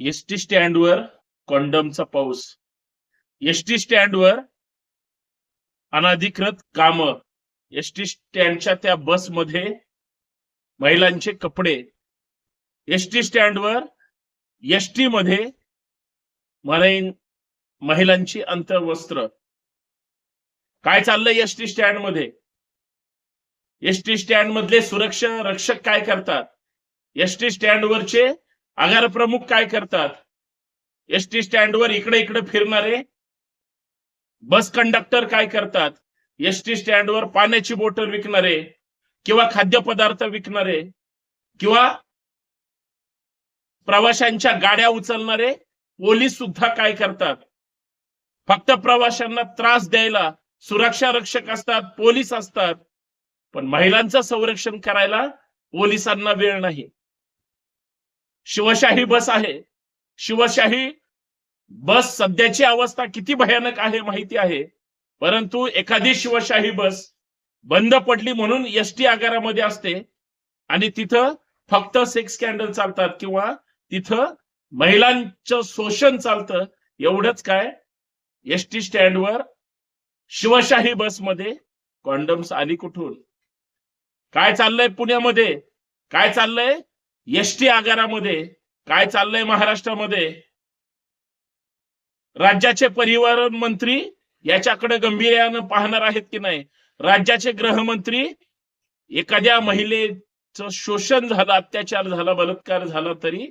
ST स्टँडवर कॉन्डमचा पाऊस. S T स्टँडवर अनाधिकृत काम. एस टी स्टँडच्या त्या बसमध्ये महिलांचे कपडे. एसटी स्टँडवर एसटी मध्ये मराईन महिलांची अंतर्वस्त्र. काय चाललंय एस टी स्टँडमध्ये? एस टी स्टँड मधले सुरक्षा रक्षक काय करतात? एस टी स्टँड वरचे आगार प्रमुख काय करतात? एस टी स्टँडवर इकडे इकडे फिरणारे बस कंडक्टर काय करतात? एस टी स्टँडवर पाण्याची बोटल विकणारे किंवा खाद्यपदार्थ विकणारे किंवा प्रवाशांच्या गाड्या उचलणारे पोलीस सुद्धा काय करतात? फक्त प्रवाशांना त्रास द्यायला सुरक्षा रक्षक असतात पोलीस असतात. पण महिलांचं संरक्षण करायला पोलिसांना वेळ नाही. शिवशाही बस आहे. शिवशाही बस सध्याची अवस्था किती भयानक आहे माहिती आहे. परंतु एखादी शिवशाही बस बंद पडली म्हणून एस टी आगारामध्ये असते आणि तिथं फक्त सेक्स स्कॅन्डल चालतात किंवा तिथं महिलांचं शोषण चालतं एवढंच काय? एस टी स्टँडवर शिवशाही बसमध्ये कॉन्डम्स आली कुठून? काय चाललंय पुण्यामध्ये? काय चाललंय? एस टी आगारामध्ये काय चाललंय महाराष्ट्रामध्ये? राज्याचे परिवहन मंत्री याच्याकडे गंभीर्यानं पाहणार आहेत की नाही? राज्याचे गृहमंत्री एखाद्या महिलेचं शोषण झालं अत्याचार झाला बलात्कार झाला तरी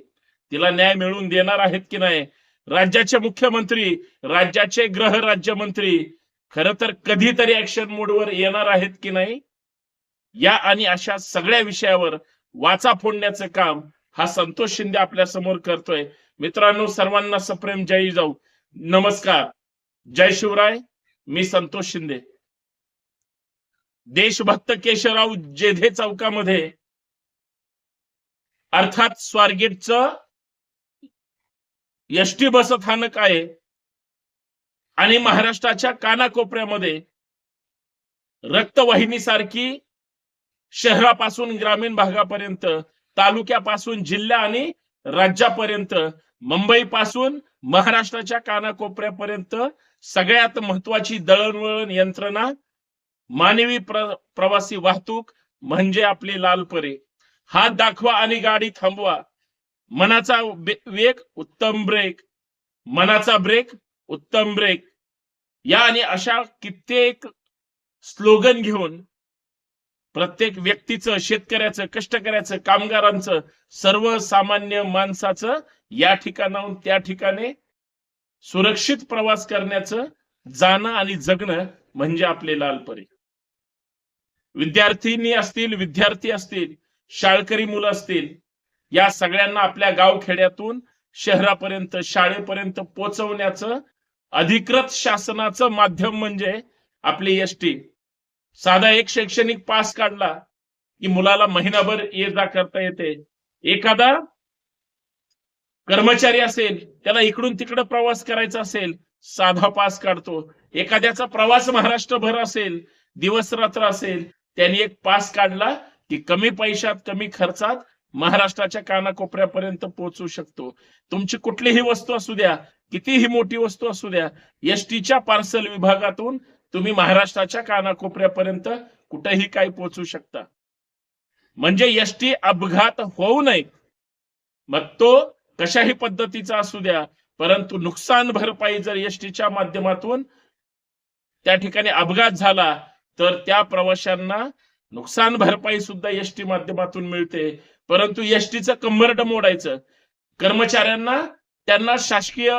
तिला न्याय मिळवून देणार आहेत की नाही? राज्याचे मुख्यमंत्री राज्याचे गृह राज्यमंत्री खर तर कधीतरी ऍक्शन मोडवर येणार आहेत की नाही? या आणि अशा सगळ्या विषयावर वाचा फोडण्याचं काम. हा संतोष शिंदे आपल्यासमोर करतोय. मित्रांनो सर्वांना सप्रेम जय जाऊ. नमस्कार. जय शिवराय. मी संतोष शिंदे. देशभक्त केशवराव जेधे चौकामध्ये अर्थात स्वारगेटच एस टी बस स्थानक आहे. आणि महाराष्ट्राच्या कानाकोपऱ्यामध्ये रक्तवाहिनीसारखी शहरापासून ग्रामीण भागापर्यंत तालुक्यापासून जिल्हा आणि राज्यापर्यंत मुंबई पासून महाराष्ट्राच्या कानाकोपऱ्यापर्यंत सगळ्यात महत्वाची दळणवळण यंत्रणा मानवी प्र प्रवासी वाहतूक म्हणजे आपली लालपरे हात दाखवा आणि गाडी थांबवा. मनाचा वेग उत्तम ब्रेक. मनाचा ब्रेक उत्तम ब्रेक. या आणि अशा कित्येक स्लोगन घेऊन प्रत्येक व्यक्तीचं शेतकऱ्याचं कष्टकऱ्याचं कामगारांचं सर्वसामान्य माणसाचं या ठिकाणाहून त्या ठिकाणी सुरक्षित प्रवास करण्याचं जाणं आणि जगणं म्हणजे आपले लालपरी. विद्यार्थिनी असतील विद्यार्थी असतील शाळकरी मुलं असतील या सगळ्यांना आपल्या गावखेड्यातून शहरापर्यंत शाळेपर्यंत पोहोचवण्याचं अधिकृत शासनाचं माध्यम म्हणजे आपली एस टी. साधा एक शैक्षणिक पास काढला की मुलाला महिनाभर ये जा करता येते. एखादा कर्मचारी असेल त्याला इकडून तिकडे प्रवास करायचा असेल साधा पास काढतो. एखाद्याचा प्रवास महाराष्ट्रभर असेल दिवस रात्र असेल त्यांनी एक पास काढला की कमी पैशात कमी खर्चात महाराष्ट्राच्या कानाकोपऱ्यापर्यंत पोहोचू शकतो. तुमची कुठलीही वस्तू असू द्या कितीही मोठी वस्तू असू द्या एसटीच्या पार्सल विभागातून तुम्ही महाराष्ट्राच्या कानाकोपऱ्यापर्यंत कुठेही काही पोहोचू शकता. म्हणजे एसटी अपघात होऊ नये. मग तो कशाही पद्धतीचा असू द्या परंतु नुकसान भरपाई जर एसटीच्या माध्यमातून त्या ठिकाणी अपघात झाला तर त्या प्रवाशांना नुकसान भरपाई सुद्धा एसटी माध्यमातून मिळते. परंतु एसटीचं कंबरड मोडायचं. कर्मचाऱ्यांना त्यांना शासकीय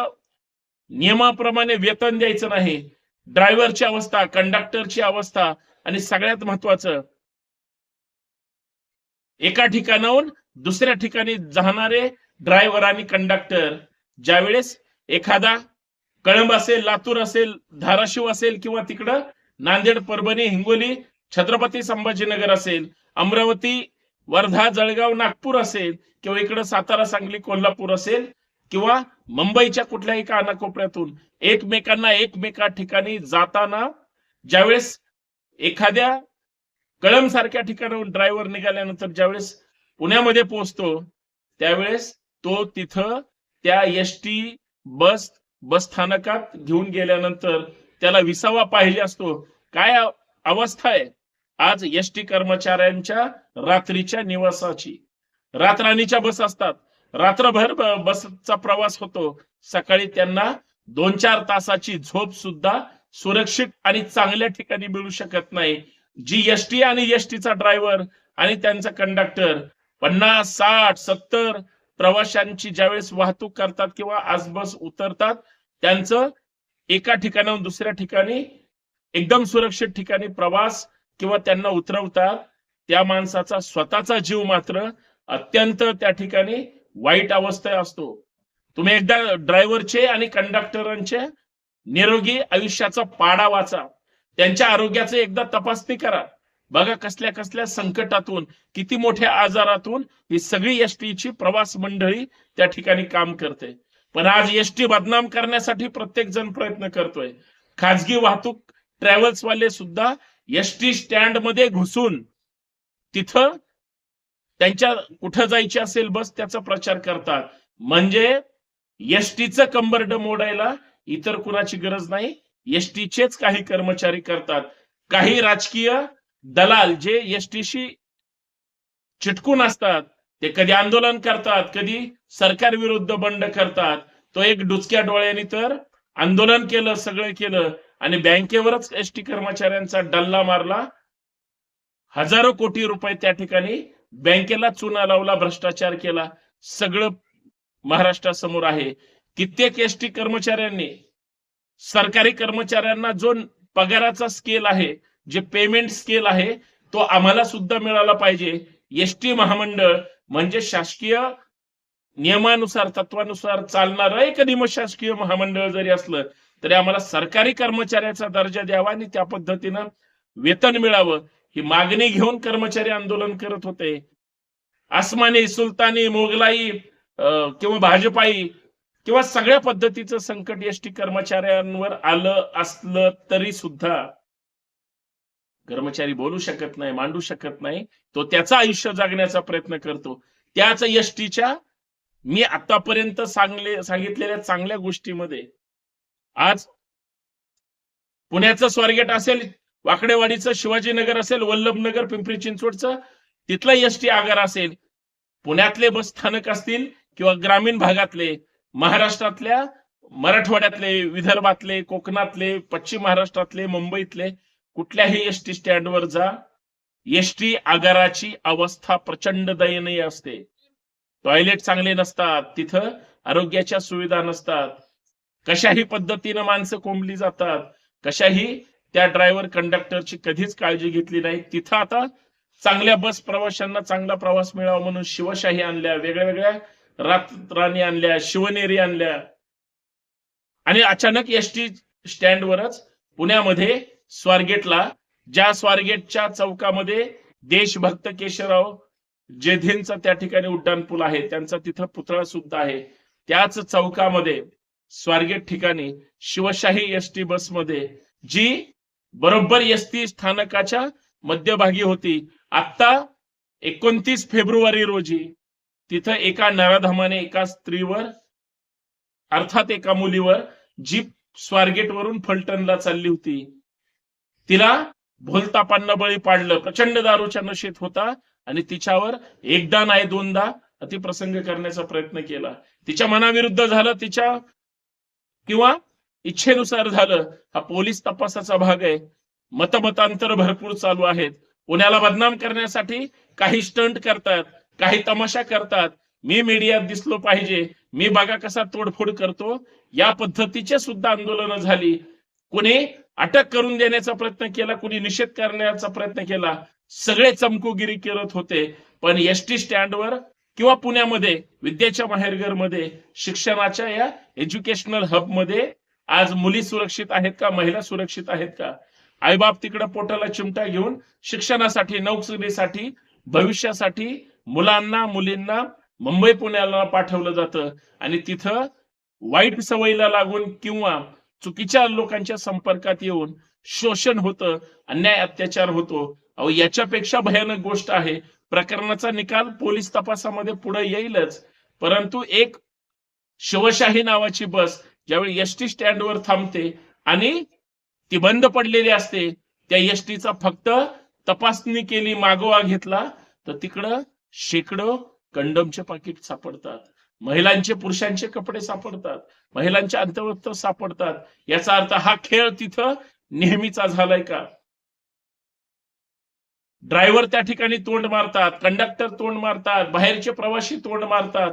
नियमाप्रमाणे वेतन द्यायचं नाही. ड्रायव्हरची अवस्था कंडक्टरची अवस्था आणि सगळ्यात महत्वाचं एका ठिकाणाहून दुसऱ्या ठिकाणी जाणारे ड्रायव्हर आणि कंडक्टर ज्यावेळेस एखादा कळंब असेल लातूर असेल धाराशिव असेल किंवा तिकडं नांदेड परभणी हिंगोली छत्रपती संभाजीनगर असेल अमरावती वर्धा जळगाव नागपूर असेल किंवा इकडं सातारा सांगली कोल्हापूर असेल किंवा मुंबईच्या कुठल्याही कानाकोपऱ्यातून एकमेकांना एकमेका ठिकाणी जाताना ज्यावेळेस एखाद्या कळम सारख्या ठिकाणाहून ड्रायव्हर निघाल्यानंतर ज्यावेळेस पुण्यामध्ये पोहोचतो त्यावेळेस तो तिथं त्या एस टी बस बस स्थानकात घेऊन गेल्यानंतर त्याला विसावा पाहिजे असतो. काय अवस्था आहे? आज एस टी कर्मचाऱ्यांच्या रात्रीच्या निवासाची. रातराणीच्या बस असतात. रात्रभर बसचा प्रवास होतो. सकाळी त्यांना दोन चार तासाची झोप सुद्धा सुरक्षित आणि चांगल्या ठिकाणी मिळू शकत नाही. जी एस टी आणि एस टीचा ड्रायव्हर आणि त्यांचा कंडक्टर पन्नास साठ सत्तर प्रवाशांची ज्यावेळेस वाहतूक करतात किंवा आज बस उतरतात त्यांचं एका ठिकाणाहून दुसऱ्या ठिकाणी एकदम सुरक्षित ठिकाणी प्रवास किंवा त्यांना उतरवतात. त्या माणसाचा स्वतःचा जीव मात्र अत्यंत त्या ठिकाणी वाईट अवस्था असतो. तुम्ही एकदा ड्रायव्हरचे आणि कंडक्टरांचे निरोगी आयुष्याचा पाडा वाचा. त्यांच्या आरोग्याचे एकदा तपासणी करा. बघा कसल्या कसल्या संकटातून किती मोठ्या आजारातून ही सगळी एसटीची ची प्रवास मंडळी त्या ठिकाणी काम करते. पण आज एसटी बदनाम करण्यासाठी प्रत्येक जण प्रयत्न करतोय. खाजगी वाहतूक ट्रॅव्हल्स वाले सुद्धा एसटी स्टँडमध्ये घुसून तिथं त्यांच्या कुठं जायची असेल बस त्याचा प्रचार करतात. म्हणजे एसटीचं कंबरड मोडायला इतर कुणाची गरज नाही. एसटीचेच काही कर्मचारी करतात. काही राजकीय दलाल जे एसटीशी चिटकून असतात ते कधी आंदोलन करतात कधी सरकार विरुद्ध बंड करतात. तो एक डुचक्या डोळ्याने तर आंदोलन केलं सगळं केलं आणि बँकेवरच एसटी कर्मचाऱ्यांचा डल्ला मारला. हजारो कोटी रुपये त्या ठिकाणी बँकेला चुना लावला भ्रष्टाचार केला सगळं महाराष्ट्रासमोर आहे. कित्येक एस टी कर्मचाऱ्यांनी सरकारी कर्मचाऱ्यांना जो पगाराचा स्केल आहे जे पेमेंट स्केल आहे तो आम्हाला सुद्धा मिळाला पाहिजे. एस टी महामंडळ म्हणजे शासकीय नियमानुसार तत्वानुसार चालणार एक निमशासकीय महामंडळ जरी असलं तरी आम्हाला सरकारी कर्मचाऱ्याचा दर्जा द्यावा आणि त्या पद्धतीनं वेतन मिळावं. ही मागणी घेऊन कर्मचारी आंदोलन करत होते. आसमानी सुलतानी मोगलाई किंवा भाजपाई किंवा सगळ्या पद्धतीचं संकट एसटी कर्मचाऱ्यांवर आलं असलं तरी सुद्धा कर्मचारी बोलू शकत नाही मांडू शकत नाही. तो त्याचं आयुष्य जागण्याचा प्रयत्न करतो. त्याच एसटीच्या मी आतापर्यंत सांगले सांगितलेल्या चांगल्या गोष्टीमध्ये आज पुण्याचं स्वारगेट असेल वाकडेवाडीचं शिवाजीनगर असेल वल्लभनगर पिंपरी चिंचवडचं तिथलं एस टी आगार असेल. पुण्यातले बस स्थानक असतील किंवा ग्रामीण भागातले महाराष्ट्रातल्या मराठवाड्यातले विदर्भातले कोकणातले पश्चिम महाराष्ट्रातले मुंबईतले कुठल्याही एस टी स्टँडवर जा. एस टी आगाराची अवस्था प्रचंड दयनीय असते. टॉयलेट चांगले नसतात तिथं आरोग्याच्या सुविधा नसतात. कशाही पद्धतीनं माणसं कोंबली जातात कशाही त्या ड्रायव्हर कंडक्टरची कधीच काळजी घेतली नाही. तिथं आता चांगल्या बस प्रवाशांना चांगला प्रवास मिळावा म्हणून शिवशाही आणल्या वेगळ्या वेगळ्या रातराणी आणल्या शिवनेरी आणल्या. आणि अचानक एस टी स्टँडवरच पुण्यामध्ये स्वारगेटला ज्या स्वारगेटच्या चौकामध्ये देशभक्त केशवराव जेधेंचा त्या ठिकाणी उड्डाण पूल आहे त्यांचा तिथं पुतळा सुद्धा आहे. त्याच चौकामध्ये स्वारगेट ठिकाणी शिवशाही एस टी बसमध्ये जी बरोबर एस टी स्थानकाच्या मध्यभागी होती. आता एकोणतीस फेब्रुवारी रोजी तिथं एका नराधामाने एका स्त्रीवर अर्थात एका मुलीवर जीप स्वारगेट वरून फलटणला चालली होती. तिला भोलतापांना बळी पाडलं. प्रचंड दारूच्या नशेत होता आणि तिच्यावर एकदा नाही दोनदा अतिप्रसंग करण्याचा प्रयत्न केला. तिच्या मनाविरुद्ध झालं तिच्या किंवा इच्छेनुसार झालं हा पोलीस तपासाचा भाग आहे. मतमतांतर भरपूर चालू आहेत. पुण्याला बदनाम करण्यासाठी काही स्टंट करतात काही तमाशा करतात. मी मीडियात दिसलो पाहिजे. मी बघा कसा तोडफोड करतो. या पद्धतीचे सुद्धा आंदोलन झाली. कुणी अटक करून देण्याचा प्रयत्न केला कुणी निषेध करण्याचा प्रयत्न केला सगळे चमकोगिरी करत होते. पण एस टी स्टँडवर किंवा पुण्यामध्ये विद्येच्या माहेरघरमध्ये शिक्षणाच्या या एज्युकेशनल हबमध्ये आज मुली सुरक्षित आहेत का? महिला सुरक्षित आहेत का? आईबाप तिकडे पोटाला चिमटा घेऊन शिक्षणासाठी नोकरीसाठी भविष्यासाठी मुलांना मुलींना मुंबई पुण्याला पाठवलं जातं. आणि तिथं वाईट सवयीला लागून किंवा चुकीच्या लोकांच्या संपर्कात येऊन शोषण होतं अन्याय अत्याचार होतो. अहो याच्यापेक्षा भयानक गोष्ट आहे. प्रकरणाचा निकाल पोलीस तपासामध्ये पुढे येईलच. परंतु एक शिवशाही नावाची बस ज्यावेळी एस टी स्टँडवर थांबते आणि ती बंद पडलेली असते त्या एस टीचा फक्त तपासणी केली मागोवा घेतला तर तिकडं शेकडो कंडमचे पाकिट सापडतात. महिलांचे पुरुषांचे कपडे सापडतात. महिलांचे अंतवस्त्र सापडतात. याचा अर्थ हा खेळ तिथं नेहमीचा झालाय का? ड्रायव्हर त्या ठिकाणी तोंड मारतात कंडक्टर तोंड मारतात बाहेरचे प्रवासी तोंड मारतात.